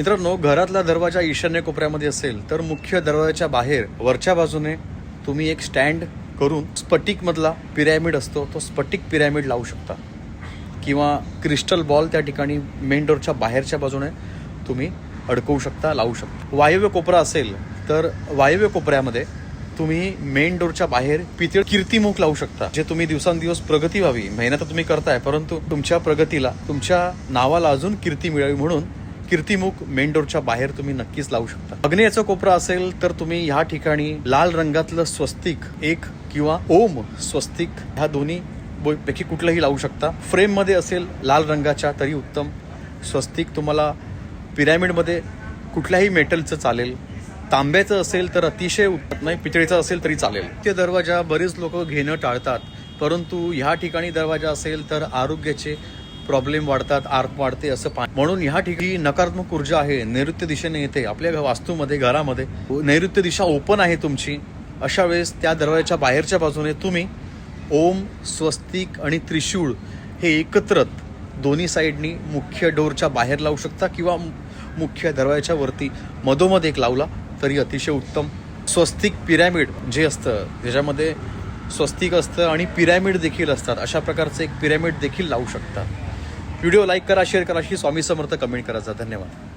मित्रांनो घरातला दरवाजा ईशान्य कोपऱ्यामध्ये असेल तर मुख्य दरवाजाच्या बाहेर वरच्या बाजूने तुम्ही एक स्टँड करून स्फटिक मधला पिरॅमिड असतो तो स्फटिक पिरॅमिड लावू शकता. किंवा क्रिस्टल बॉल त्या ठिकाणी मेन डोरच्या बाहेरच्या बाजूने तुम्ही अडकवू शकता लावू शकता. वायव्य कोपरा असेल तर वायव्य कोपऱ्यामध्ये तुम्ही मेन डोरच्या बाहेर पितळ कीर्तिमुख लावू शकता जे तुम्ही दिवसांदिवस प्रगती व्हावी. मेहनत तुम्ही करताय परंतु तुमच्या प्रगतीला तुमच्या नावाला अजून कीर्ती मिळावी म्हणून कीर्तिमुख मेन डोरच्या बाहेर तुम्ही नक्कीच लावू शकता. अग्नेयाचं कोपरा असेल तर तुम्ही ह्या ठिकाणी लाल रंगातलं स्वस्तिक एक किंवा ओम स्वस्तिक ह्या दोन्ही पैकी कुठलंही लावू शकता. फ्रेममध्ये असेल लाल रंगाच्या तरी उत्तम स्वस्तिक. तुम्हाला पिरॅमिडमध्ये कुठल्याही मेटलचं चालेल. तांब्याचं असेल तर अतिशय उत्तम नाही पितळेचं असेल तरी चालेल. ते दरवाजा बरेच लोक घेणं टाळतात. परंतु ह्या ठिकाणी दरवाजा असेल तर आरोग्याचे प्रॉब्लेम वाढतात आर्क वाढते असं पा म्हणून ह्या ठिकाणी नकारात्मक ऊर्जा आहे नैऋत्य दिशेने येते. आपल्या घ- वास्तूमध्ये घरामध्ये नैऋत्य दिशा ओपन आहे तुमची. अशा वेळेस त्या दरवाजाच्या बाहेरच्या बाजूने तुम्ही ओम स्वस्तिक आणि त्रिशूळ हे एकत्रत दोन्ही साईडनी मुख्य डोरच्या बाहेर लावू शकता किंवा मुख्य दरवाजाच्या वरती मधोमध एक लावला तरी अतिशय उत्तम. स्वस्तिक पिरॅमिड जे असतं ज्याच्यामध्ये स्वस्तिक असतं आणि पिरॅमिड देखील असतात अशा प्रकारचं एक पिरॅमिड देखील लावू शकतात व्हिडिओ लाईक करा शेअर करा श्री स्वामी समर्थ कमेंट करायचा धन्यवाद.